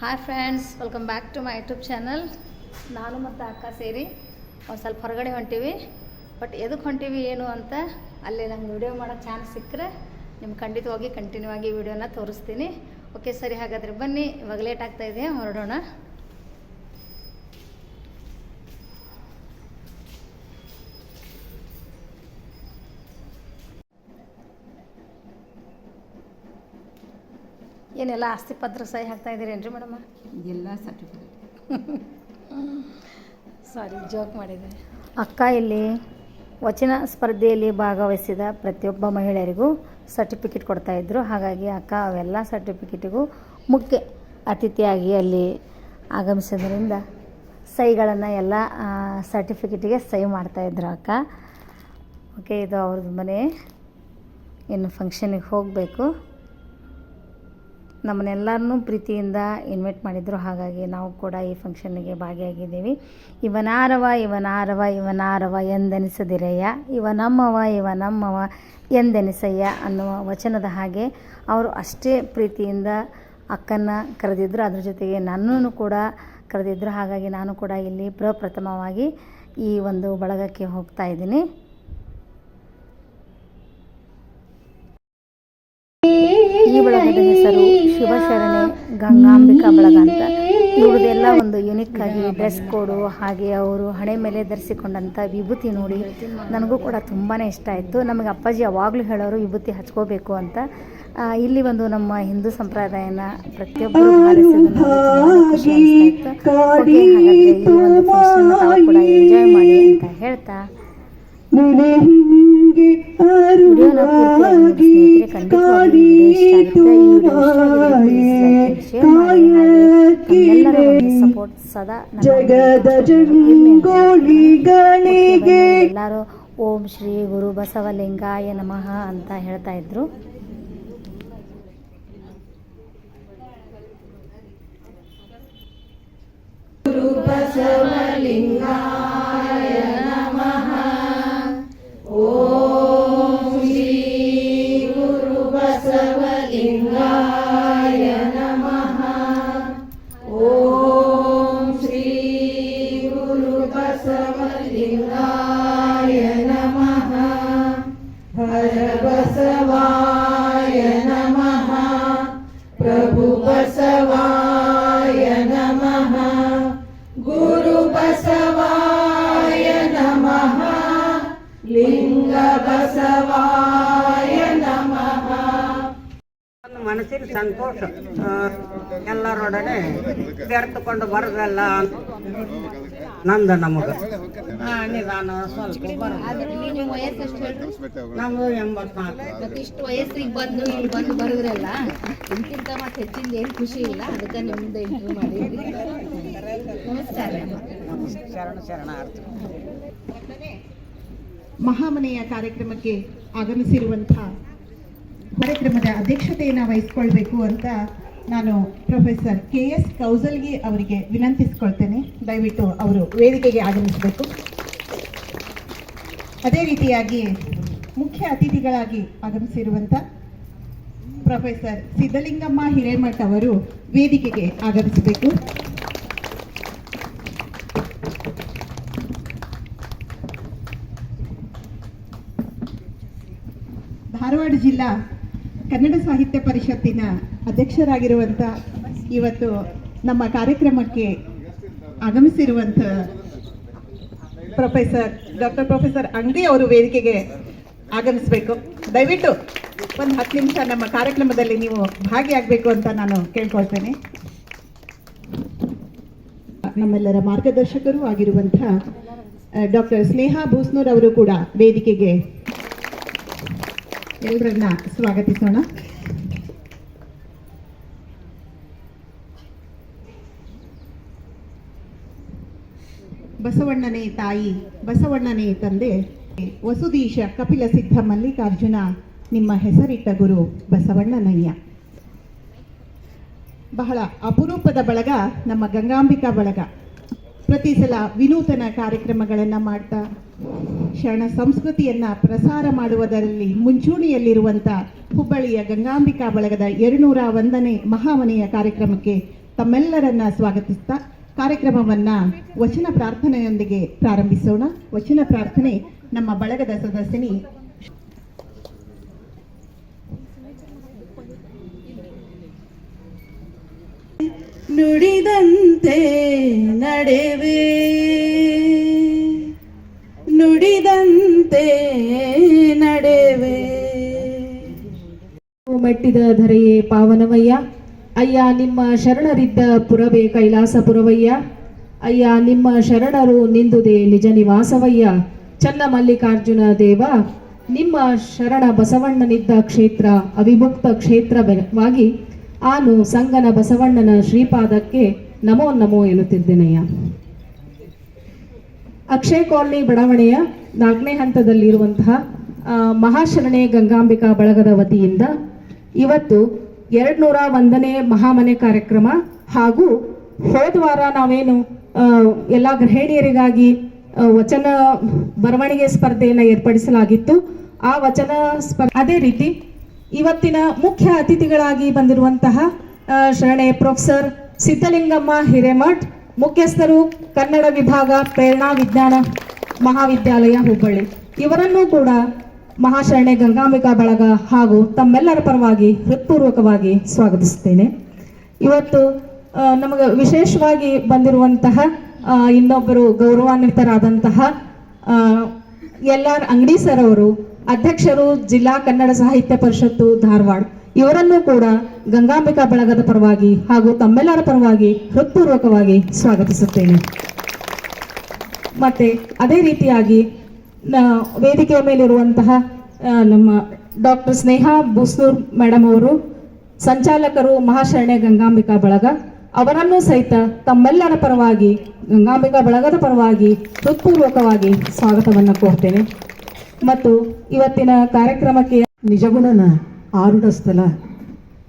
Hi friends welcome back to my YouTube channel ನಾನು ಮತ್ತು ಅಕ್ಕ ಸೇರಿ ಒಂದು ಸ್ವಲ್ಪ ಹೊರಗಡೆ ಹೊಂಟೀವಿ. ಬಟ್ ಎದಕ್ಕೆ ಹೊಂಟೀವಿ ಏನು ಅಂತ ಅಲ್ಲಿ ನಂಗೆ ವಿಡಿಯೋ ಮಾಡೋ ಚಾನ್ಸ್ ಸಿಕ್ಕರೆ ನಿಮ್ಗೆ ಖಂಡಿತವಾಗಿ ಕಂಟಿನ್ಯೂ ಆಗಿ ವಿಡಿಯೋನ ತೋರಿಸ್ತೀನಿ. ಓಕೆ ಸರಿ ಹಾಗಾದರೆ ಬನ್ನಿ, ಇವಾಗ ಲೇಟ್ ಆಗ್ತಾ ಇದೆ ಹೊರಡೋಣ. ಏನೆಲ್ಲ ಆಸ್ತಿ ಪತ್ರ ಸಹಿ ಹಾಕ್ತಾ ಇದ್ದೀರೇನ್ರಿ ಮೇಡಮ್ಮ ಎಲ್ಲ ಸರ್ಟಿಫಿಕೇಟ್ ಸಾರಿ ಜೋಕ್ ಮಾಡಿದೆ. ಅಕ್ಕ ಇಲ್ಲಿ ವಚನ ಸ್ಪರ್ಧೆಯಲ್ಲಿ ಭಾಗವಹಿಸಿದ ಪ್ರತಿಯೊಬ್ಬ ಮಹಿಳೆಯರಿಗೂ ಸರ್ಟಿಫಿಕೇಟ್ ಕೊಡ್ತಾ ಕೊಡ್ತಾಯಿದ್ರು ಹಾಗಾಗಿ ಅಕ್ಕ ಅವೆಲ್ಲ ಸರ್ಟಿಫಿಕೇಟಿಗೂ ಮುಖ್ಯ ಅತಿಥಿಯಾಗಿ ಅಲ್ಲಿ ಆಗಮಿಸೋದ್ರಿಂದ ಸಹಿಗಳನ್ನು ಎಲ್ಲ ಸರ್ಟಿಫಿಕೇಟಿಗೆ ಸಹಿ ಮಾಡ್ತಾಯಿದ್ರು ಅಕ್ಕ. ಓಕೆ ಇದು ಅವ್ರದ್ದು ಮನೆ. ಇನ್ನು ಫಂಕ್ಷನಿಗೆ ಹೋಗಬೇಕು. ನಮ್ಮನ್ನೆಲ್ಲರನ್ನೂ ಪ್ರೀತಿಯಿಂದ ಇನ್ವೈಟ್ ಮಾಡಿದರು. ಹಾಗಾಗಿ ನಾವು ಕೂಡ ಈ ಫಂಕ್ಷನ್ನಿಗೆ ಭಾಗಿಯಾಗಿದ್ದೀವಿ. ಇವನಾರವ ಇವನಾರವ ಇವನಾರವ ಎಂದೆನಿಸದಿರಯ್ಯ. ಇವ ನಮ್ಮವ ಇವ ನಮ್ಮವ ಎಂದೆನಿಸಯ್ಯ ಅನ್ನುವ ವಚನದ ಹಾಗೆ ಅವರು ಅಷ್ಟೇ ಪ್ರೀತಿಯಿಂದ ಅಕ್ಕನ ಕರೆದಿದ್ದರು ಅದ್ರ ಜೊತೆಗೆ ನನ್ನನ್ನು ಕೂಡ ಕರೆದಿದ್ದರು ಹಾಗಾಗಿ ನಾನು ಕೂಡ ಇಲ್ಲಿ ಪ್ರಪ್ರಥಮವಾಗಿ ಈ ಒಂದು ಬಳಗಕ್ಕೆ ಹೋಗ್ತಾ ಇದ್ದೀನಿ. ಈ ಬಳಗದ ಹೆಸರು ಶಿವಶರಣೆ ಗಂಗಾಂಬಿಕಾ ಬಳಗ ಅಂತ. ಇವ್ರದ್ದೆಲ್ಲ ಒಂದು ಯುನಿಕ್ ಆಗಿ ಡ್ರೆಸ್ ಕೋಡು ಹಾಗೆ ಅವರು ಹಣೆ ಮೇಲೆ ಧರಿಸಿಕೊಂಡಂಥ ವಿಭೂತಿ ನೋಡಿ ನನಗೂ ಕೂಡ ತುಂಬಾ ಇಷ್ಟ ಆಯಿತು. ನಮಗೆ ಅಪ್ಪಾಜಿ ಯಾವಾಗಲೂ ಹೇಳೋರು ವಿಭೂತಿ ಹಚ್ಕೋಬೇಕು ಅಂತ. ಇಲ್ಲಿ ಒಂದು ನಮ್ಮ ಹಿಂದೂ ಸಂಪ್ರದಾಯನ ಪ್ರತಿಯೊಬ್ಬರು ಖುಷಿ ಒಂದು ತಾವು ಕೂಡ ಎಂಜಾಯ್ ಮಾಡಿ ಅಂತ ಹೇಳ್ತಾ ವಿಡಿಯೋನ ಹಿಂಗೆ ಅರುವಾಗಿ ಸದಾ ಜಗದ ಜಂಗೋಳಿಗಳಿಗೆ ಎಲ್ಲರೂ ಓಂ ಶ್ರೀ ಗುರು ಬಸವಲಿಂಗಾಯ ನಮಃ ಅಂತ ಹೇಳ್ತಾ ಇದ್ರು. ಮನಸ್ಸಿನ ಸಂತೋಷ. ಎಲ್ಲರೊಡನೆ ಬೆರೆತುಕೊಂಡು ಬರೋದಲ್ಲ ನಂದ ನಮಗ ನಿಧಾನ ಸ್ವಲ್ಪ ನಮ್ದು ಎಂಬತ್ನಾಲ್ಕು. ಇಷ್ಟು ವಯಸ್ಸಿಗೆ ಬಂದು ಇಲ್ಲಿ ಬಂದು ಬರೋದ್ರಲ್ಲ ಇದಕ್ಕಿಂತ ಮತ್ತೆ ಹೆಚ್ಚಿಂದ ಏನು ಖುಷಿ ಇಲ್ಲ. ಅದಕ್ಕೆ ನಿಮ್ದು ಇಂಟರ್ವ್ಯೂ ಮಾಡಿದ್ರಿ ನಮಸ್ಕಾರ. ಶರಣ ಶರಣಾರ್ಥ. ಮಹಾಮನೆಯ ಕಾರ್ಯಕ್ರಮಕ್ಕೆ ಆಗಮಿಸಿರುವಂತಹ ಕಾರ್ಯಕ್ರಮದ ಅಧ್ಯಕ್ಷತೆಯನ್ನು ವಹಿಸ್ಕೊಳ್ಬೇಕು ಅಂತ ನಾನು ಪ್ರೊಫೆಸರ್ ಕೆ ಎಸ್ ಕೌಸಲ್ಗಿ ಅವರಿಗೆ ವಿನಂತಿಸ್ಕೊಳ್ತೇನೆ. ದಯವಿಟ್ಟು ಅವರು ವೇದಿಕೆಗೆ ಆಗಮಿಸಬೇಕು. ಅದೇ ರೀತಿಯಾಗಿ ಮುಖ್ಯ ಅತಿಥಿಗಳಾಗಿ ಆಗಮಿಸಿರುವಂಥ ಪ್ರೊಫೆಸರ್ ಸಿದ್ದಲಿಂಗಮ್ಮ ಹಿರೇಮಠ್ ಅವರು ವೇದಿಕೆಗೆ ಆಗಮಿಸಬೇಕು. ಧಾರವಾಡ ಜಿಲ್ಲಾ ಕನ್ನಡ ಸಾಹಿತ್ಯ ಪರಿಷತ್ತಿನ ಅಧ್ಯಕ್ಷರಾಗಿರುವಂಥ ಇವತ್ತು ನಮ್ಮ ಕಾರ್ಯಕ್ರಮಕ್ಕೆ ಆಗಮಿಸಿರುವಂಥ ಪ್ರೊಫೆಸರ್ ಡಾಕ್ಟರ್ ಪ್ರೊಫೆಸರ್ ಅಂಗಡಿ ಅವರು ವೇದಿಕೆಗೆ ಆಗಮಿಸಬೇಕು. ದಯವಿಟ್ಟು ಒಂದು ಹತ್ತು ನಿಮಿಷ ನಮ್ಮ ಕಾರ್ಯಕ್ರಮದಲ್ಲಿ ನೀವು ಭಾಗಿಯಾಗಬೇಕು ಅಂತ ನಾನು ಕೇಳ್ಕೊಳ್ತೇನೆ. ನಮ್ಮೆಲ್ಲರ ಮಾರ್ಗದರ್ಶಕರು ಆಗಿರುವಂಥ ಡಾಕ್ಟರ್ ಸ್ನೇಹಾ ಭೂಸ್ನೂರ್ ಅವರು ಕೂಡ ವೇದಿಕೆಗೆ ಎಲ್ಲರನ್ನ ಸ್ವಾಗತಿಸೋಣ. ಬಸವಣ್ಣನೇ ತಾಯಿ, ಬಸವಣ್ಣನೇ ತಂದೆ, ವಸುದೀಶ ಕಪಿಲ ಸಿದ್ಧ ಮಲ್ಲಿಕಾರ್ಜುನ, ನಿಮ್ಮ ಹೆಸರಿಟ್ಟ ಗುರು ಬಸವಣ್ಣನಯ್ಯ. ಬಹಳ ಅಪರೂಪದ ಬಳಗ, ನಮ್ಮ ಗಂಗಾಂಬಿಕಾ ಬಳಗ. ಪ್ರತಿ ಸಲ ವಿನೂತನ ಕಾರ್ಯಕ್ರಮಗಳನ್ನು ಮಾಡ್ತಾ ಶರಣ ಸಂಸ್ಕೃತಿಯನ್ನ ಪ್ರಸಾರ ಮಾಡುವುದರಲ್ಲಿ ಮುಂಚೂಣಿಯಲ್ಲಿರುವಂತ ಹುಬ್ಬಳ್ಳಿಯ ಗಂಗಾಂಬಿಕಾ ಬಳಗದ ಎರಡುನೂರ ಒಂದನೇ ಮಹಾಮನೆಯ ಕಾರ್ಯಕ್ರಮಕ್ಕೆ ತಮ್ಮೆಲ್ಲರನ್ನ ಸ್ವಾಗತಿಸ್ತಾ ಕಾರ್ಯಕ್ರಮವನ್ನ ವಚನ ಪ್ರಾರ್ಥನೆಯೊಂದಿಗೆ ಪ್ರಾರಂಭಿಸೋಣ. ವಚನ ಪ್ರಾರ್ಥನೆ ನಮ್ಮ ಬಳಗದ ಸದಸ್ಯನಿ ನುಡಿದಂತೆ ನಡೆವೆ. ಮೆಟ್ಟಿದ ಧರೆಯೇ ಪಾವನವಯ್ಯ. ಅಯ್ಯ, ನಿಮ್ಮ ಶರಣರಿದ್ದ ಪುರವೇ ಕೈಲಾಸಪುರವಯ್ಯ. ಅಯ್ಯ, ನಿಮ್ಮ ಶರಣರು ನಿಂದುದೆ ನಿಜ ನಿವಾಸವಯ್ಯ. ಚನ್ನ ಮಲ್ಲಿಕಾರ್ಜುನ ದೇವ, ನಿಮ್ಮ ಶರಣ ಬಸವಣ್ಣನಿದ್ದ ಕ್ಷೇತ್ರ ಅವಿಭಕ್ತ ಕ್ಷೇತ್ರವಾಗಿ ಆನು ಸಂಗನ ಬಸವಣ್ಣನ ಶ್ರೀಪಾದಕ್ಕೆ ನಮೋ ನಮೋ ಎನ್ನುತ್ತಿದ್ದೇನೆಯ ಅಕ್ಷಯ ಕಾಲನಿ ಬಡಾವಣೆಯ ನಾಲ್ಕನೇ ಹಂತದಲ್ಲಿರುವಂತಹ ಮಹಾಶರಣೆ ಗಂಗಾಂಬಿಕಾ ಬಳಗದ ವತಿಯಿಂದ ಇವತ್ತು ಎರಡ್ ನೂರ ಒಂದನೇ ಮಹಾಮನೆ ಕಾರ್ಯಕ್ರಮ ಹಾಗೂ ಹೋದ ವಾರ ನಾವೇನು ಎಲ್ಲಾ ಗೃಹಿಣಿಯರಿಗಾಗಿ ವಚನ ಬರವಣಿಗೆ ಸ್ಪರ್ಧೆಯನ್ನು ಏರ್ಪಡಿಸಲಾಗಿತ್ತು. ಆ ವಚನ ಸ್ಪರ್ಧೆ ಅದೇ ರೀತಿ ಇವತ್ತಿನ ಮುಖ್ಯ ಅತಿಥಿಗಳಾಗಿ ಬಂದಿರುವಂತಹ ಶರಣೆ ಪ್ರೊಫೆಸರ್ ಸಿದ್ದಲಿಂಗಮ್ಮ ಹಿರೇಮಠ್, ಮುಖ್ಯಸ್ಥರು ಕನ್ನಡ ವಿಭಾಗ, ಪ್ರೇರಣಾ ವಿಜ್ಞಾನ ಮಹಾವಿದ್ಯಾಲಯ ಹುಬ್ಬಳ್ಳಿ. ಇವರನ್ನು ಕೂಡ ಮಹಾಶರಣೆ ಗಂಗಾಂಬಿಕಾ ಬಳಗ ಹಾಗೂ ತಮ್ಮೆಲ್ಲರ ಪರವಾಗಿ ಹೃತ್ಪೂರ್ವಕವಾಗಿ ಸ್ವಾಗತಿಸುತ್ತೇನೆ. ಇವತ್ತು ನಮಗೆ ವಿಶೇಷವಾಗಿ ಬಂದಿರುವಂತಹ ಇನ್ನೊಬ್ಬರು ಗೌರವಾನ್ವಿತರಾದಂತಹ ಎಲ್ ಆರ್ ಅಂಗಡಿ ಸರ್ ಅವರು, ಅಧ್ಯಕ್ಷರು ಜಿಲ್ಲಾ ಕನ್ನಡ ಸಾಹಿತ್ಯ ಪರಿಷತ್ತು ಧಾರವಾಡ. ಇವರನ್ನು ಕೂಡ ಗಂಗಾಂಬಿಕಾ ಬಳಗದ ಪರವಾಗಿ ಹಾಗೂ ತಮ್ಮೆಲ್ಲರ ಪರವಾಗಿ ಹೃತ್ಪೂರ್ವಕವಾಗಿ ಸ್ವಾಗತಿಸುತ್ತೇನೆ. ಮತ್ತೆ, ಅದೇ ರೀತಿಯಾಗಿ ವೇದಿಕೆಯ ಮೇಲಿರುವಂತಹ ನಮ್ಮ ಡಾಕ್ಟರ್ ಸ್ನೇಹಾ ಬೂಸ್ನೂರ್ ಮೇಡಮ್ ಅವರು, ಸಂಚಾಲಕರು ಮಹಾಶರಣೆ ಗಂಗಾಂಬಿಕಾ ಬಳಗ, ಅವರನ್ನೂ ಸಹಿತ ತಮ್ಮೆಲ್ಲರ ಪರವಾಗಿ, ಗಂಗಾಂಬಿಕಾ ಬಳಗದ ಪರವಾಗಿ ಹೃತ್ಪೂರ್ವಕವಾಗಿ ಸ್ವಾಗತವನ್ನು ಕೋರ್ತೇನೆ. ಮತ್ತು ಇವತ್ತಿನ ಕಾರ್ಯಕ್ರಮಕ್ಕೆ ನಿಜಗುಣನ ಆರುಢ ಸ್ಥಳ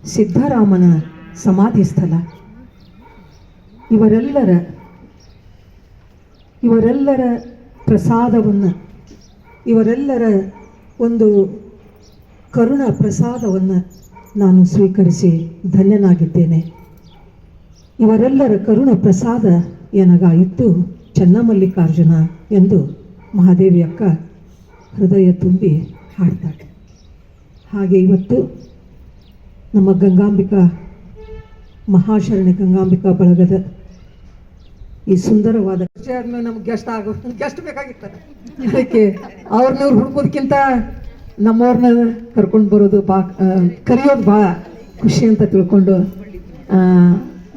ಸಿದ್ಧರಾಮನ ಸಮಾಧಿ ಸ್ಥಳ ಇವರೆಲ್ಲರ ಇವರೆಲ್ಲರ ಪ್ರಸಾದವನ್ನು ಇವರೆಲ್ಲರ ಒಂದು ಕರುಣ ಪ್ರಸಾದವನ್ನು ನಾನು ಸ್ವೀಕರಿಸಿ ಧನ್ಯನಾಗಿದ್ದೇನೆ. ಇವರೆಲ್ಲರ ಕರುಣ ಪ್ರಸಾದ ಏನಗಾಯಿತು ಚನ್ನಮಲ್ಲಿಕಾರ್ಜುನ ಎಂದು ಮಹಾದೇವಿ ಅಕ್ಕ ಹೃದಯ ತುಂಬಿ ಹಾಡ್ತಾಳೆ. ಹಾಗೆ ಇವತ್ತು ನಮ್ಮ ಗಂಗಾಂಬಿಕಾ ಮಹಾಶರಣೆ ಗಂಗಾಂಬಿಕಾ ಬಳಗದ ಈ ಸುಂದರವಾದ ನಮ್ಗೆ ಗೆಸ್ಟ್ ಆಗೋ ಗೆಸ್ಟ್ ಬೇಕಾಗಿತ್ತ ಅದಕ್ಕೆ ಅವ್ರನ್ನ ಹುಡುಕೋದಕ್ಕಿಂತ ನಮ್ಮವ್ರನ್ನ ಕರ್ಕೊಂಡು ಬರೋದು ಬಾ ಕರೆಯೋದು ಭಾಳ ಖುಷಿ ಅಂತ ತಿಳ್ಕೊಂಡು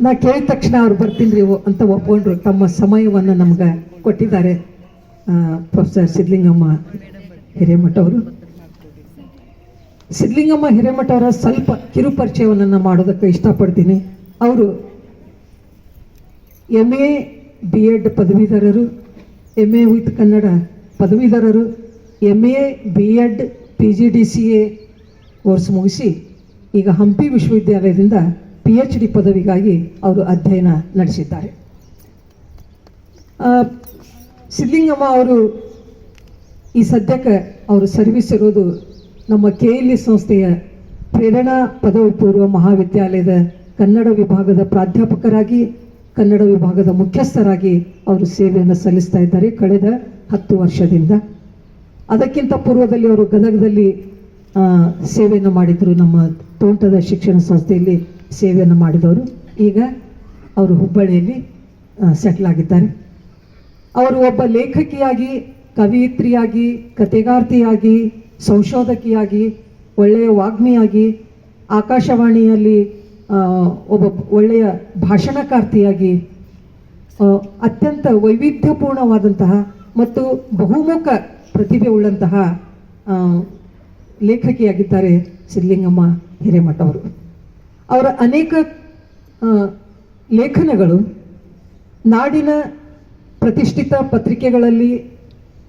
ನಾ ಕೇಳಿದ ತಕ್ಷಣ ಅವ್ರು ಬರ್ತೀನಿ ಅಂತ ಒಪ್ಕೊಂಡ್ರು. ತಮ್ಮ ಸಮಯವನ್ನು ನಮ್ಗೆ ಕೊಟ್ಟಿದ್ದಾರೆ ಪ್ರೊಫೆಸರ್ ಸಿದ್ಲಿಂಗಮ್ಮ ಹಿರೇಮಠ ಅವರು. ಸಿದ್ಲಿಂಗಮ್ಮ ಹಿರೇಮಠ ಅವರ ಸ್ವಲ್ಪ ಕಿರುಪರಿಚಯವನ್ನು ಮಾಡೋದಕ್ಕೆ ಇಷ್ಟಪಡ್ತೀನಿ. ಅವರು ಎಂ ಎ ಬಿ ಎಡ್ ಪದವೀಧರರು ಎಂ ಎ ವಿತ್ ಕನ್ನಡ ಪದವೀಧರರು M A B Ed P G D C A course ಮುಗಿಸಿ ಈಗ ಹಂಪಿ ವಿಶ್ವವಿದ್ಯಾಲಯದಿಂದ ಪಿ ಎಚ್ ಡಿ ಪದವಿಗಾಗಿ ಅವರು ಅಧ್ಯಯನ ನಡೆಸಿದ್ದಾರೆ. ಆ, ಸಿದ್ಲಿಂಗಮ್ಮ ಅವರು ಈ ಸದ್ಯಕ್ಕೆ ಅವರು ಸರ್ವಿಸ್ ಇರೋದು ನಮ್ಮ ಕೆ ಎಲ್ ಇ ಸಂಸ್ಥೆಯ ಪ್ರೇರಣಾ ಪದವಿ ಪೂರ್ವ ಮಹಾವಿದ್ಯಾಲಯದ ಕನ್ನಡ ವಿಭಾಗದ ಪ್ರಾಧ್ಯಾಪಕರಾಗಿ ಕನ್ನಡ ವಿಭಾಗದ ಮುಖ್ಯಸ್ಥರಾಗಿ ಅವರು ಸೇವೆಯನ್ನು ಸಲ್ಲಿಸ್ತಾ ಇದ್ದಾರೆ ಕಳೆದ ಹತ್ತು ವರ್ಷದಿಂದ. ಅದಕ್ಕಿಂತ ಪೂರ್ವದಲ್ಲಿ ಅವರು ಗದಗದಲ್ಲಿ ಸೇವೆಯನ್ನು ಮಾಡಿದರು ನಮ್ಮ ತೋಂಟದ ಶಿಕ್ಷಣ ಸಂಸ್ಥೆಯಲ್ಲಿ ಸೇವೆಯನ್ನು ಮಾಡಿದವರು. ಈಗ ಅವರು ಹುಬ್ಬಳ್ಳಿಯಲ್ಲಿ ಸೆಟ್ಲ್ ಆಗಿದ್ದಾರೆ. ಅವರು ಒಬ್ಬ ಲೇಖಕಿಯಾಗಿ, ಕವಿಯಿತ್ರಿಯಾಗಿ ಕತೆಗಾರ್ತಿಯಾಗಿ ಸಂಶೋಧಕಿಯಾಗಿ, ಒಳ್ಳೆಯ ವಾಗ್ಮಿಯಾಗಿ ಆಕಾಶವಾಣಿಯಲ್ಲಿ ಒಬ್ಬ ಒಳ್ಳೆಯ ಭಾಷಣಕಾರ್ತಿಯಾಗಿ ಅತ್ಯಂತ ವೈವಿಧ್ಯಪೂರ್ಣವಾದಂತಹ ಮತ್ತು ಬಹುಮುಖ ಪ್ರತಿಭೆ ಉಳ್ಳಂತಹ ಲೇಖಕಿಯಾಗಿದ್ದಾರೆ ಸಿದ್ಧಲಿಂಗಮ್ಮ ಹಿರೇಮಠ ಅವರು ಅವರ ಅನೇಕ ಲೇಖನಗಳು ನಾಡಿನ ಪ್ರತಿಷ್ಠಿತ ಪತ್ರಿಕೆಗಳಲ್ಲಿ,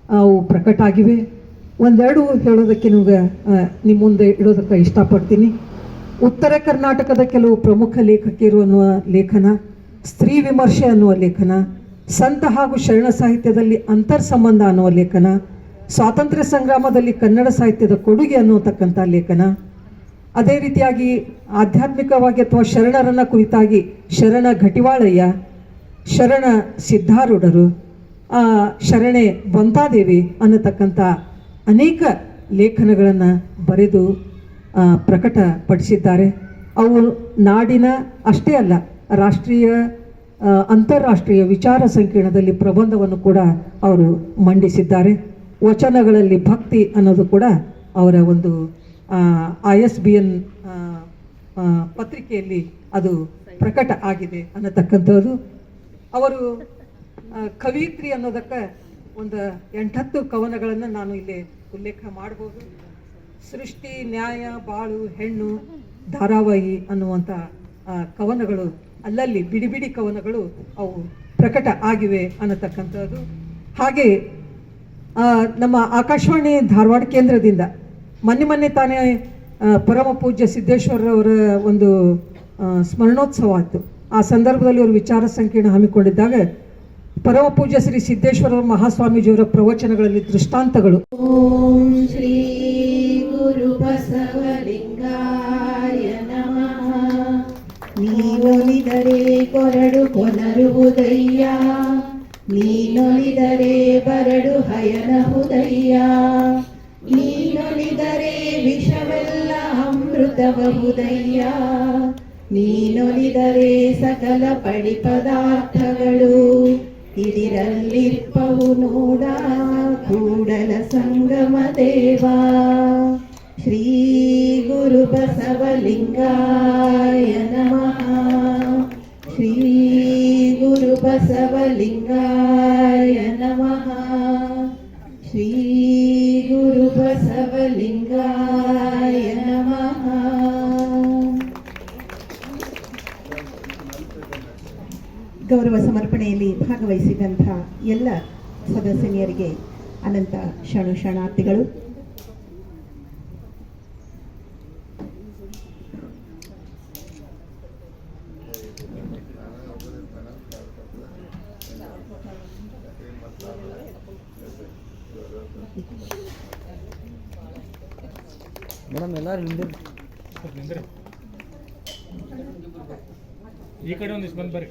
ಅವು ಪ್ರಕಟ ಆಗಿವೆ ಒಂದೆರಡು ಹೇಳೋದಕ್ಕೆ ನಿಮ್ಗೆ ನಿಮ್ಮ ಮುಂದೆ ಇಡೋದಕ್ಕೆ ಇಷ್ಟಪಡ್ತೀನಿ. ಉತ್ತರ ಕರ್ನಾಟಕದ ಕೆಲವು ಪ್ರಮುಖ ಲೇಖಕಿಯರು ಅನ್ನುವ ಲೇಖನ, ಸ್ತ್ರೀ ವಿಮರ್ಶೆ ಅನ್ನುವ ಲೇಖನ, ಸಂತ ಹಾಗೂ ಶರಣ ಸಾಹಿತ್ಯದಲ್ಲಿ ಅಂತರ್ ಸಂಬಂಧ ಅನ್ನುವ ಲೇಖನ, ಸ್ವಾತಂತ್ರ್ಯ ಸಂಗ್ರಾಮದಲ್ಲಿ ಕನ್ನಡ ಸಾಹಿತ್ಯದ ಕೊಡುಗೆ ಅನ್ನುವತಕ್ಕಂಥ ಲೇಖನ. ಅದೇ ರೀತಿಯಾಗಿ ಆಧ್ಯಾತ್ಮಿಕವಾಗಿ ಅಥವಾ ಶರಣರನ್ನ ಕುರಿತಾಗಿ ಶರಣ ಘಟಿವಾಳಯ್ಯ, ಶರಣ ಸಿದ್ಧಾರೂಢರು ಶರಣೆ ಬಂತಾದೇವಿ ಅನ್ನತಕ್ಕಂಥ ಅನೇಕ ಲೇಖನಗಳನ್ನು ಬರೆದು ಪ್ರಕಟಪಡಿಸಿದ್ದಾರೆ. ಅವು ನಾಡಿನ ಅಷ್ಟೇ ಅಲ್ಲ, ರಾಷ್ಟ್ರೀಯ ಅಂತಾರಾಷ್ಟ್ರೀಯ ವಿಚಾರ ಸಂಕಿರಣದಲ್ಲಿ ಪ್ರಬಂಧವನ್ನು ಕೂಡ ಅವರು ಮಂಡಿಸಿದ್ದಾರೆ. ವಚನಗಳಲ್ಲಿ ಭಕ್ತಿ ಅನ್ನೋದು ಕೂಡ ಅವರ ಒಂದು ಐ ಎಸ್ ಬಿ ಎನ್ ಪತ್ರಿಕೆಯಲ್ಲಿ ಅದು ಪ್ರಕಟ ಆಗಿದೆ ಅನ್ನತಕ್ಕಂಥದ್ದು. ಅವರು ಕವಿತ್ರಿ ಅನ್ನೋದಕ್ಕೆ ಒಂದು ಎಂಟತ್ತು ಕವನಗಳನ್ನು ನಾನು ಇಲ್ಲಿ ಉಲ್ಲೇಖ ಮಾಡ್ಬೋದು. ಸೃಷ್ಟಿ, ನ್ಯಾಯ, ಬಾಳು, ಹೆಣ್ಣು, ಧಾರಾವಾಹಿ ಅನ್ನುವಂಥ ಕವನಗಳು, ಅಲ್ಲಲ್ಲಿ ಬಿಡಿ ಬಿಡಿ ಕವನಗಳು ಅವು ಪ್ರಕಟ ಆಗಿವೆ ಅನ್ನತಕ್ಕಂಥದ್ದು. ಹಾಗೆ ನಮ್ಮ ಆಕಾಶವಾಣಿ ಧಾರವಾಡ ಕೇಂದ್ರದಿಂದ ಮೊನ್ನೆ ಮೊನ್ನೆ ತಾನೇ ಪರಮ ಪೂಜ್ಯ ಸಿದ್ದೇಶ್ವರರವರ ಒಂದು ಸ್ಮರಣೋತ್ಸವ ಆಯಿತು. ಆ ಸಂದರ್ಭದಲ್ಲಿ ಅವರು ವಿಚಾರ ಸಂಕೀರ್ಣ ಹಮ್ಮಿಕೊಂಡಿದ್ದಾಗ ಪರಮ ಪೂಜ್ಯ ಶ್ರೀ ಸಿದ್ದೇಶ್ವರ ಮಹಾಸ್ವಾಮೀಜಿಯವರ ಪ್ರವಚನಗಳಲ್ಲಿ ದೃಷ್ಟಾಂತಗಳು. ಓಂ ಶ್ರೀ ಬಸವಲಿಂಗಾಯ ನಮಃ. ನೀನೊಲಿದರೆ ಕೊರಡು ಕೊನರುವುದಯ್ಯ ನೀನೊಲಿದರೆ ಬರಡು ಹಯನಹುದಯ್ಯ ನೀನೊಲಿದರೆ ವಿಷವೆಲ್ಲ ಅಮೃತಬಹುದಯ್ಯ ನೀನೊಲಿದರೆ ಸಕಲ ಪಡಿ ಪದಾರ್ಥಗಳು ಇದಿರಲ್ಲಿರ್ಪವು ನೋಡ, ಕೂಡಲ ಸಂಗಮ ದೇವ. ಶ್ರೀ ಗುರು ಬಸವಲಿಂಗಾಯ ನಮಃ. ಶ್ರೀ ಗುರು ಬಸವಲಿಂಗಾಯ ನಮಃ. ಶ್ರೀ ಗುರು ಬಸವಲಿಂಗಾಯ ನಮಃ. ಗೌರವ ಸಮರ್ಪಣೆಯಲ್ಲಿ ಭಾಗವಹಿಸಿದಂಥ ಎಲ್ಲ ಸದಸ್ಯನಿಯರಿಗೆ ಅನಂತ ಶರಣು ಶರಣಾರ್ಥಿಗಳು ನಿಂದ್ರಿ. ಈ ಕಡೆ ಒಂದಿಷ್ಟು ಬಂದು ಬರ್ರಿ.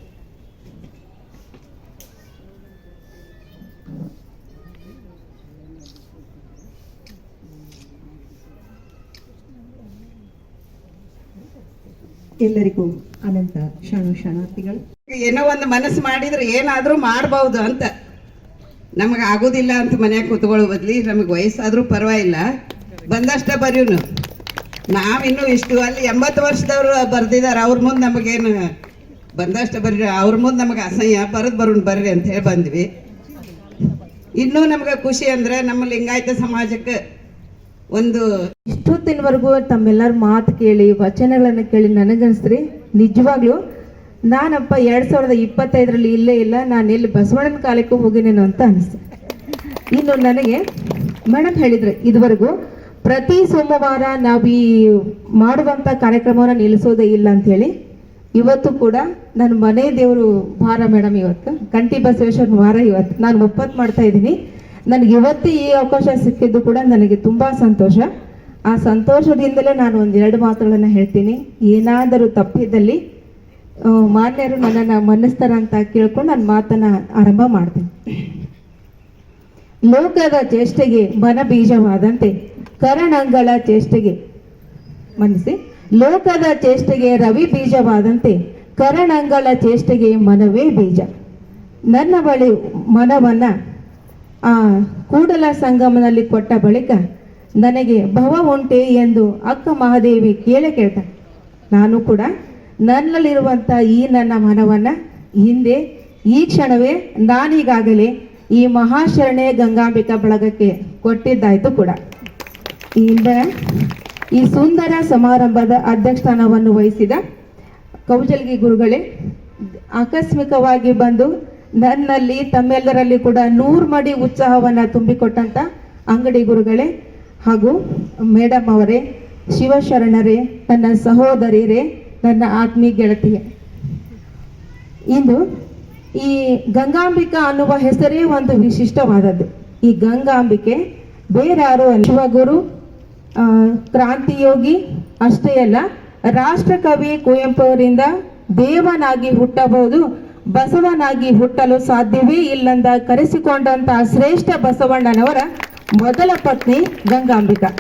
ಎಲ್ಲರಿಗೂ ಅನಂತ ಶರಣು ಶರಣಾರ್ಥಿಗಳು ಏನೋ ಒಂದು ಮನಸ್ಸು ಮಾಡಿದ್ರೆ ಏನಾದರೂ ಮಾಡಬಹುದು ಅಂತ. ನಮಗೆ ಆಗೋದಿಲ್ಲ ಅಂತ ಮನ್ಯಾಗ ಕೂತ್ಕೊಳ್ಳೋ ಬದ್ಲಿ ನಮಗೆ ವಯಸ್ಸಾದರೂ ಪರವಾಗಿಲ್ಲ. ಬಂದಷ್ಟ ಬರೀವ್ನು. ನಾವಿನ್ನೂ ಇಷ್ಟು ಅಲ್ಲಿ ಎಂಬತ್ತು ವರ್ಷದವರು ಬರ್ದಿದ್ದಾರೆ. ಅವ್ರ ಮುಂದೆ ನಮಗೇನು ಬಂದಷ್ಟು ಬರ್ರಿ, ಅವ್ರ ಮುಂದೆ ನಮಗೆ ಅಸಹ್ಯ, ಬರೆದು ಬರೋಣ ಬರ್ರಿ ಅಂತ ಹೇಳಿ ಬಂದ್ವಿ. ಇನ್ನೂ ನಮ್ಗೆ ಖುಷಿ ಅಂದ್ರೆ ನಮ್ಮ ಲಿಂಗಾಯತ ಸಮಾಜಕ್ಕೆ ಒಂದು ಇಷ್ಟೊತ್ತಿನವರೆಗೂ ತಮ್ಮೆಲ್ಲರ ಮಾತು ಕೇಳಿ, ವಚನಗಳನ್ನು ಕೇಳಿ ನನಗನ್ಸ್ರಿ ನಿಜವಾಗ್ಲೂ, ನಾನಪ್ಪ ಎರಡ್ ಸಾವಿರದ ಇಪ್ಪತ್ತೈದರಲ್ಲಿ ಇಲ್ಲೇ ಇಲ್ಲ, ನಾನು ಎಲ್ಲಿ ಬಸವಣ್ಣನ ಕಾಲಕ್ಕೂ ಹೋಗಿನೇನೋ ಅಂತ ಅನಿಸ್ತು. ಇನ್ನು ನನಗೆ ಮೇಡಮ್ ಹೇಳಿದ್ರೆ ಇದುವರೆಗೂ ಪ್ರತಿ ಸೋಮವಾರ ನಾವು ಈ ಮಾಡುವಂತ ಕಾರ್ಯಕ್ರಮವನ್ನು ನಿಲ್ಲಿಸೋದೇ ಇಲ್ಲ ಅಂತ ಹೇಳಿ, ಇವತ್ತು ಕೂಡ ನನ್ನ ಮನೆ ದೇವರು ಭಾರ ಮೇಡಮ್ ಇವತ್ತು ಕಂಠಿ ಬಸವೇಶ್ವರ ವಾರ ಇವತ್ತು. ನಾನು ಒಪ್ಪತ್ತು ಮಾಡ್ತಾ ಇದ್ದೀನಿ. ನನಗೆ ಇವತ್ತು ಈ ಅವಕಾಶ ಸಿಕ್ಕಿದ್ದು ಕೂಡ ನನಗೆ ತುಂಬ ಸಂತೋಷ. ಆ ಸಂತೋಷದಿಂದಲೇ ನಾನು ಒಂದೆರಡು ಮಾತುಗಳನ್ನು ಹೇಳ್ತೀನಿ. ಏನಾದರೂ ತಪ್ಪಿದ್ದಲ್ಲಿ ಮಾನ್ಯರು ನನ್ನನ್ನು ಮನ್ನಿಸ್ತಾರ ಅಂತ ಕೇಳ್ಕೊಂಡು ನನ್ನ ಮಾತನ್ನ ಆರಂಭ ಮಾಡ್ತೀನಿ. ಲೋಕದ ಚೇಷ್ಟೆಗೆ ಮನ ಬೀಜವಾದಂತೆ ಕರಣಂಗಳ ಚೇಷ್ಟೆಗೆ ಮನಸ್ಸಿ ಲೋಕದ ಚೇಷ್ಟೆಗೆ ರವಿ ಬೀಜವಾದಂತೆ, ಕರಣಂಗಳ ಚೇಷ್ಟೆಗೆ ಮನವೇ ಬೀಜ. ನನ್ನ ಬಳಿ ಮನವನ್ನ, ಆ ಕೂಡಲ ಸಂಗಮನಲ್ಲಿ ಕೊಟ್ಟ ಬಳಿಕ ನನಗೆ ಭವ ಉಂಟೆ ಎಂದು ಅಕ್ಕ ಮಹಾದೇವಿ ಕೇಳ ಕೇಳ್ತ. ನಾನು ಕೂಡ ನನ್ನಲ್ಲಿರುವಂಥ ಈ ನನ್ನ ಮನವನ್ನ ಹಿಂದೆ, ಈ ಕ್ಷಣವೇ ನಾನೀಗಾಗಲೇ ಈ ಮಹಾಶರಣೆ ಗಂಗಾಂಬಿಕಾ ಬಳಗಕ್ಕೆ ಕೊಟ್ಟಿದ್ದಾಯ್ತು ಕೂಡ. ಇಂದ ಈ ಸುಂದರ ಸಮಾರಂಭದ ಅಧ್ಯಕ್ಷಸ್ಥಾನವನ್ನು ವಹಿಸಿದ ಕೌಜಲ್ಗಿ ಗುರುಗಳೇ, ಆಕಸ್ಮಿಕವಾಗಿ ಬಂದು ನನ್ನಲ್ಲಿ ತಮ್ಮೆಲ್ಲರಲ್ಲಿ ಕೂಡ ನೂರು ಮಡಿ ಉತ್ಸಾಹವನ್ನು ತುಂಬಿಕೊಟ್ಟಂಥ ಅಂಗಡಿ ಗುರುಗಳೇ ಹಾಗೂ ಮೇಡಮ್ ಅವರೇ, ಶಿವಶರಣರೇ, ನನ್ನ ಸಹೋದರಿಯರೇ ನನ್ನ ಆತ್ಮೀಯ ಗೆಳತಿಯೇ. ಇಂದು ಈ ಗಂಗಾಂಬಿಕಾ ಅನ್ನುವ ಹೆಸರೇ ಒಂದು ವಿಶಿಷ್ಟವಾದದ್ದು. ಈ ಗಂಗಾಂಬಿಕೆ ಬೇರಾರು ಶಿವಗುರು ಕ್ರಾಂತಿಯೋಗಿ ಅಷ್ಟೇ ಅಲ್ಲ, ರಾಷ್ಟ್ರಕವಿ ಕುವೆಂಪು ಅವರಿಂದ ದೇವನಾಗಿ ಹುಟ್ಟಬಹುದು, ಬಸವನಾಗಿ ಹುಟ್ಟಲು ಸಾಧ್ಯವೇ ಇಲ್ಲಂದ ಕರೆಸಿಕೊಂಡಂತಹ ಶ್ರೇಷ್ಠ ಬಸವಣ್ಣನವರ ಮೊದಲ ಪತ್ನಿ ಗಂಗಾಂಬಿಕಾ.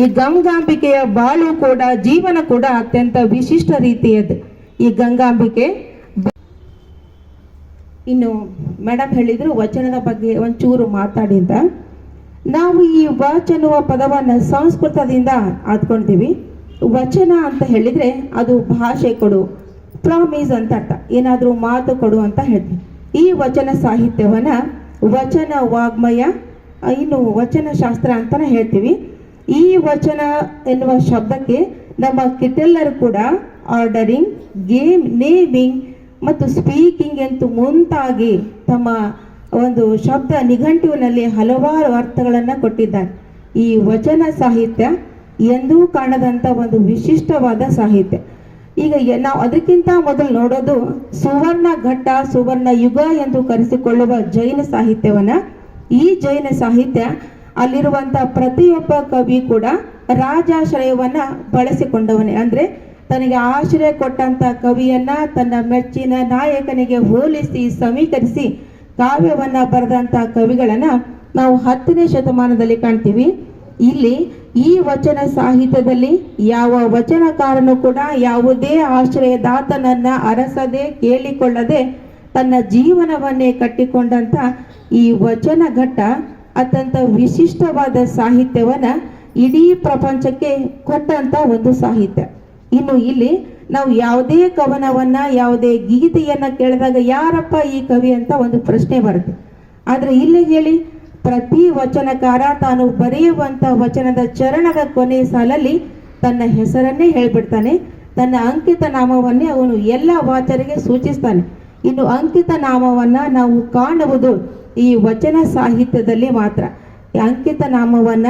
ಈ ಗಂಗಾಂಬಿಕೆಯ ಬಾಳು ಕೂಡ, ಜೀವನ ಕೂಡ ಅತ್ಯಂತ ವಿಶಿಷ್ಟ ರೀತಿಯದ್ದು. ಈ ಗಂಗಾಂಬಿಕೆ ಇನ್ನು ಮೇಡಮ್ ಹೇಳಿದ್ರು ವಚನದ ಬಗ್ಗೆ ಒಂಚೂರು ಮಾತಾಡಿದ್ದ ನಾವು ಈ ವಚ್ ಅನ್ನುವ ಪದವನ್ನು ಸಂಸ್ಕೃತದಿಂದ ಆದ್ಕೊಂಡಿದ್ದೀವಿ ವಚನ ಅಂತ ಹೇಳಿದರೆ ಅದು ಭಾಷೆ ಕೊಡು, ಪ್ರಾಮಿಸ್ ಅಂತ ಅರ್ಥ. ಏನಾದರೂ ಮಾತು ಕೊಡು ಅಂತ ಹೇಳ್ತೀವಿ. ಈ ವಚನ ಸಾಹಿತ್ಯವನ್ನು ವಚನ ವಾಗ್ಮಯ ಇನ್ನು ವಚನ ಶಾಸ್ತ್ರ ಅಂತಲೇ ಹೇಳ್ತೀವಿ. ಈ ವಚನ ಎನ್ನುವ ಶಬ್ದಕ್ಕೆ ನಮ್ಮ ಕಿಟೆಲ್ಲರು ಕೂಡ ಆರ್ಡರಿಂಗ್, ಗೇಮ್, ನೇಮಿಂಗ್ ಮತ್ತು ಸ್ಪೀಕಿಂಗ್ ಎಂದು ಮುಂತಾಗಿ ತಮ್ಮ ಒಂದು ಶಬ್ದ ನಿಘಂಟುವಿನಲ್ಲಿ ಹಲವಾರು ಅರ್ಥಗಳನ್ನು ಕೊಟ್ಟಿದ್ದಾರೆ. ಈ ವಚನ ಸಾಹಿತ್ಯ ಎಂದೂ ಕಾಣದಂಥ ಒಂದು ವಿಶಿಷ್ಟವಾದ ಸಾಹಿತ್ಯ. ಈಗ ನಾವು ಅದಕ್ಕಿಂತ ಮೊದಲು ನೋಡೋದು ಸುವರ್ಣ ಘಟ್ಟ, ಸುವರ್ಣ ಯುಗ ಎಂದು ಕರೆಸಿಕೊಳ್ಳುವ ಜೈನ ಸಾಹಿತ್ಯವನ್ನ. ಈ ಜೈನ ಸಾಹಿತ್ಯ ಅಲ್ಲಿರುವಂತ ಪ್ರತಿಯೊಬ್ಬ ಕವಿ ಕೂಡ ರಾಜಾಶ್ರಯವನ್ನ ಬಳಸಿಕೊಂಡವನೇ. ಅಂದ್ರೆ ತನಗೆ ಆಶ್ರಯ ಕೊಟ್ಟಂತ ಕವಿಯನ್ನ ತನ್ನ ಮೆಚ್ಚಿನ ನಾಯಕನಿಗೆ ಹೋಲಿಸಿ ಸಮೀಕರಿಸಿ ಕಾವ್ಯವನ್ನ ಬರೆದಂತ ಕವಿಗಳನ್ನ ನಾವು ಹತ್ತನೇ ಶತಮಾನದಲ್ಲಿ ಕಾಣ್ತೀವಿ. ಇಲ್ಲಿ ಈ ವಚನ ಸಾಹಿತ್ಯದಲ್ಲಿ ಯಾವ ವಚನಕಾರನು ಕೂಡ ಯಾವುದೇ ಆಶ್ರಯದಾತನನ್ನ ಅರಸದೆ ಕೇಳಿಕೊಳ್ಳದೆ ತನ್ನ ಜೀವನವನ್ನೇ ಕಟ್ಟಿಕೊಂಡಂತ ಈ ವಚನ ಘಟ್ಟ ಅತ್ಯಂತ ವಿಶಿಷ್ಟವಾದ ಸಾಹಿತ್ಯವನ್ನ ಇಡೀ ಪ್ರಪಂಚಕ್ಕೆ ಕೊಟ್ಟಂತ ಒಂದು ಸಾಹಿತ್ಯ. ಇನ್ನು ಇಲ್ಲಿ ನಾವು ಯಾವುದೇ ಕವನವನ್ನ, ಯಾವುದೇ ಗೀತೆಯನ್ನ ಕೇಳಿದಾಗ ಯಾರಪ್ಪ ಈ ಕವಿ ಅಂತ ಒಂದು ಪ್ರಶ್ನೆ ಬರುತ್ತೆ. ಆದರೆ ಇಲ್ಲಿ ಹೇಳಿ, ಪ್ರತಿ ವಚನಕಾರ ತಾನು ಬರೆಯುವಂಥ ವಚನದ ಚರಣದ ಕೊನೆ ಸಾಲಲ್ಲಿ ತನ್ನ ಹೆಸರನ್ನೇ ಹೇಳ್ಬಿಡ್ತಾನೆ. ತನ್ನ ಅಂಕಿತ ನಾಮವನ್ನೇ ಅವನು ಎಲ್ಲ ವಾಚರಿಗೆ ಸೂಚಿಸ್ತಾನೆ. ಇನ್ನು ಅಂಕಿತ ನಾಮವನ್ನ ನಾವು ಕಾಣುವುದು ಈ ವಚನ ಸಾಹಿತ್ಯದಲ್ಲಿ ಮಾತ್ರ. ಅಂಕಿತ ನಾಮವನ್ನ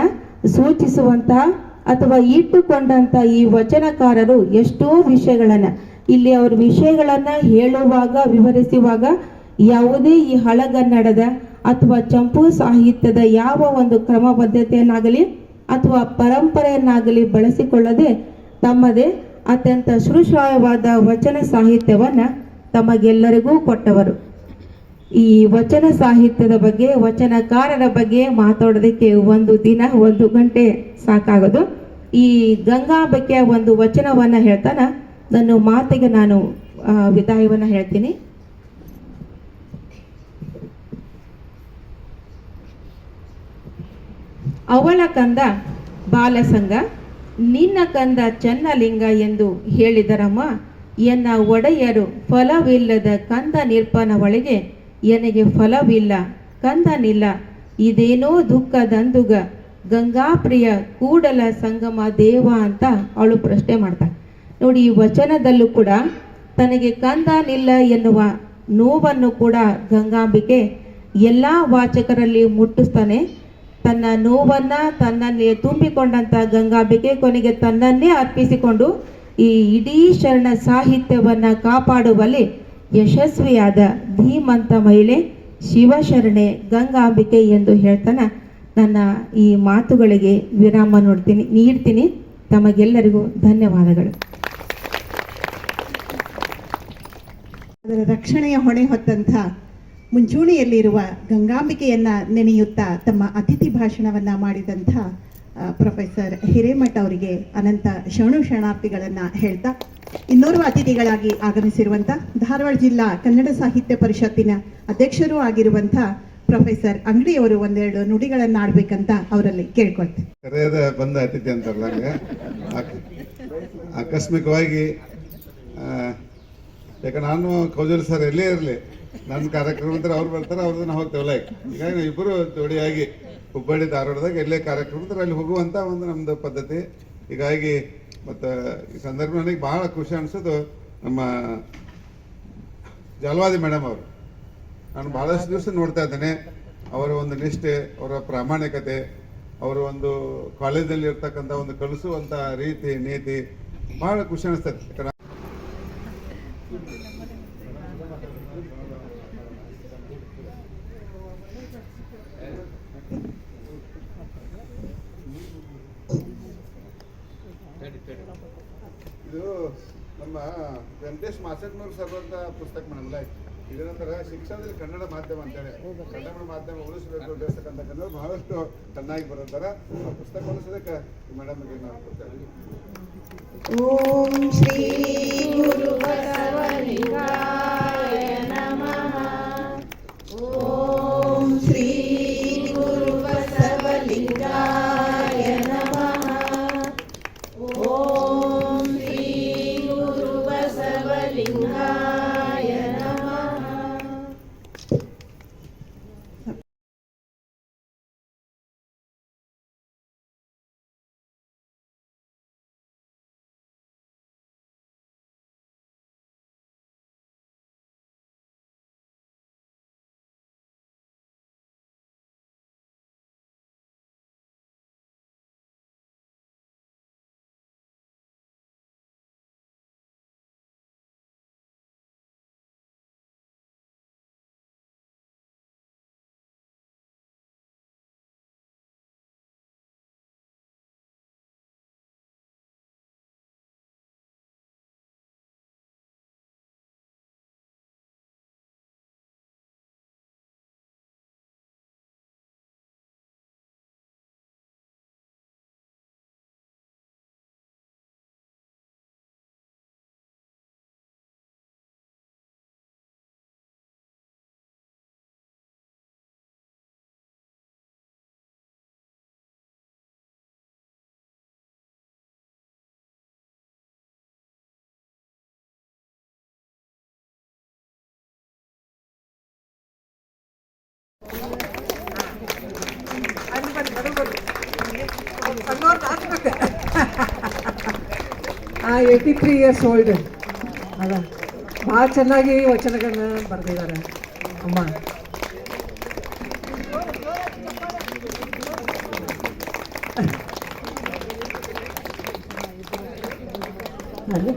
ಸೂಚಿಸುವಂತಹ ಅಥವಾ ಇಟ್ಟುಕೊಂಡಂತ ಈ ವಚನಕಾರರು ಎಷ್ಟೋ ವಿಷಯಗಳನ್ನ. ಇಲ್ಲಿ ಅವ್ರ ವಿಷಯಗಳನ್ನ ಹೇಳುವಾಗ, ವಿವರಿಸುವಾಗ ಯಾವುದೇ ಈ ಹಳಗನ್ನಡದ ಅಥವಾ ಚಂಪು ಸಾಹಿತ್ಯದ ಯಾವ ಒಂದು ಕ್ರಮಬದ್ಧತೆಯನ್ನಾಗಲಿ ಅಥವಾ ಪರಂಪರೆಯನ್ನಾಗಲಿ ಬಳಸಿಕೊಳ್ಳದೆ ತಮ್ಮದೇ ಅತ್ಯಂತ ಶ್ರುಶ್ರಾಯವಾದ ವಚನ ಸಾಹಿತ್ಯವನ್ನ ತಮಗೆಲ್ಲರಿಗೂ ಕೊಟ್ಟವರು. ಈ ವಚನ ಸಾಹಿತ್ಯದ ಬಗ್ಗೆ, ವಚನಕಾರರ ಬಗ್ಗೆ ಮಾತಾಡೋದಕ್ಕೆ ಒಂದು ದಿನ, ಒಂದು ಗಂಟೆ ಸಾಕಾಗೋದು. ಈ ಗಂಗಾ ಬಗ್ಗೆ ಒಂದು ವಚನವನ್ನ ಹೇಳ್ತಾನ. ನನ್ನ ಮಾತಿಗೆ ನಾನು ವಿದಾಯವನ್ನು ಹೇಳ್ತೀನಿ. ಅವಳ ಕಂದ ಬಾಲಸಂಗ, ನಿನ್ನ ಕಂದ ಚನ್ನಲಿಂಗ ಎಂದು ಹೇಳಿದರಮ್ಮ, ಎನ್ನ ಒಡೆಯರು ಫಲವಿಲ್ಲದ ಕಂದ ನಿರ್ಪನವಳಿಗೆ ಎನಗೆ ಫಲವಿಲ್ಲ, ಕಂದನಿಲ್ಲ. ಇದೇನೋ ದುಃಖದಂದುಗ ಗಂಗಾಪ್ರಿಯ ಕೂಡಲ ಸಂಗಮ ದೇವ ಅಂತ ಅವಳು ಪ್ರಶ್ನೆ ಮಾಡ್ತಾಳೆ. ನೋಡಿ, ಈ ವಚನದಲ್ಲೂ ಕೂಡ ತನಗೆ ಕಂದನಿಲ್ಲ ಎನ್ನುವ ನೋವನ್ನು ಕೂಡ ಗಂಗಾಂಬಿಕೆ ಎಲ್ಲ ವಾಚಕರಲ್ಲಿ ಮುಟ್ಟಿಸ್ತಾನೆ. ತನ್ನ ನೋವನ್ನ ತನ್ನಲ್ಲಿ ತುಂಬಿಕೊಂಡಂಥ ಗಂಗಾಂಬಿಕೆ ಕೊನೆಗೆ ತನ್ನನ್ನೇ ಅರ್ಪಿಸಿಕೊಂಡು ಈ ಇಡೀ ಶರಣ ಸಾಹಿತ್ಯವನ್ನ ಕಾಪಾಡುವಲ್ಲಿ ಯಶಸ್ವಿಯಾದ ಧೀಮಂತ ಮಹಿಳೆ ಶಿವಶರಣೆ ಗಂಗಾಂಬಿಕೆ ಎಂದು ಹೇಳ್ತಾನೆ. ನನ್ನ ಈ ಮಾತುಗಳಿಗೆ ವಿರಾಮ ನೋಡ್ತೀನಿ, ನೀಡ್ತೀನಿ. ತಮಗೆಲ್ಲರಿಗೂ ಧನ್ಯವಾದಗಳು. ಅದರ ರಕ್ಷಣೆಯ ಹೊಣೆ ಹೊತ್ತಂಥ ಮುಂಚೂಣಿಯಲ್ಲಿರುವ ಗಂಗಾಂಬಿಕೆಯನ್ನ ನೆನೆಯುತ್ತಾ ತಮ್ಮ ಅತಿಥಿ ಭಾಷಣವನ್ನ ಮಾಡಿದಂಥ ಪ್ರೊಫೆಸರ್ ಹಿರೇಮಠ ಅವರಿಗೆ ಅನಂತ ಶರಣು ಶರಣಾರ್ಥಿಗಳನ್ನ ಹೇಳ್ತಾ ಇನ್ನೋರ್ವ ಅತಿಥಿಗಳಾಗಿ ಆಗಮಿಸಿರುವಂಥ ಧಾರವಾಡ ಜಿಲ್ಲಾ ಕನ್ನಡ ಸಾಹಿತ್ಯ ಪರಿಷತ್ತಿನ ಅಧ್ಯಕ್ಷರೂ ಆಗಿರುವಂಥ ಪ್ರೊಫೆಸರ್ ಅಂಗಡಿಯವರು ಒಂದೆರಡು ನುಡಿಗಳನ್ನ ಆಡ್ಬೇಕಂತ ಅವರಲ್ಲಿ ಕೇಳ್ಕೊಳ್ತೇನೆ ಬಂದ ಅತಿಥಿ ಅಂತಾರಲ್ಲ ಆಕಸ್ಮಿಕವಾಗಿ ಯಾಕೆ ನಾನು ಕೌಜಲ್ ಸರ್ ಎಲ್ಲೇ ಇರಲಿ, ನನ್ನ ಕಾರ್ಯಕ್ರಮ ಅಂದ್ರೆ ಅವ್ರು ಬರ್ತಾರೆ ಅವ್ರದ್ದು ನಾವು ಹೋಗ್ತೇವಲ್ಲ ಹೀಗಾಗಿ ಇಬ್ಬರು ಜೋಡಿಯಾಗಿ ಹುಬ್ಬಳ್ಳಿ ಧಾರವಾಡದಾಗ ಎಲ್ಲೇ ಕಾರ್ಯಕ್ರಮ ಅಂದ್ರೆ ಅಲ್ಲಿ ಹೋಗುವಂಥ ಒಂದು ನಮ್ಮದು ಪದ್ಧತಿ. ಹೀಗಾಗಿ ಮತ್ತು ಈ ಸಂದರ್ಭ ನನಗೆ ಭಾಳ ಖುಷಿ ಅನಿಸೋದು ನಮ್ಮ ಜಲವಾದಿ ಮೇಡಮ್ ಅವರು. ನಾನು ಬಹಳಷ್ಟು ದಿವಸ ನೋಡ್ತಾ ಇದ್ದೇನೆ. ಅವರ ಒಂದು ನಿಷ್ಠೆ, ಅವರ ಪ್ರಾಮಾಣಿಕತೆ, ಅವರ ಒಂದು ಕಾಲೇಜಲ್ಲಿ ಇರ್ತಕ್ಕಂಥ ಒಂದು ಕಲಿಸುವಂಥ ರೀತಿ, ನೀತಿ ಬಹಳ ಖುಷಿ ಅನಿಸ್ತದೆ ನಮ್ಮ ವೆಂಕಟೇಶ್ ಸರ್ ಅಂತ ಪುಸ್ತಕ ಮಾಡಲ್ಲ ಇದರ ನಂತರ ಶಿಕ್ಷಣದಲ್ಲಿ ಕನ್ನಡ ಮಾಧ್ಯಮ ಅಂತೇಳಿ. ಕನ್ನಡ ಮಾಧ್ಯಮ ಉಳಿಸಬೇಕು ಬೆಳೆಸ್ತಕ್ಕಂಥ ಕನ್ನಡ ಬಹಳಷ್ಟು ಚೆನ್ನಾಗಿ ಬರೋ ಆ ಪುಸ್ತಕ ಉಳಿಸೋದಕ್ಕೆ ಮೇಡಮ್ಗೆ ನಾವು ಕೊಡ್ತೇವೆ. ಓಂ ಶ್ರೀ ಗುರು ಬಸವನಿಗಾಯ ಏಯ್ಟಿ ತ್ರೀ ಇಯರ್ಸ್ ಓಲ್ಡ್ ಅದ ಭಾಳ ಚೆನ್ನಾಗಿ ವಚನಗಳನ್ನ ಬರೆದಿದ್ದಾರೆ. ಅಮ್ಮ. ಅಲ್ಲಿ.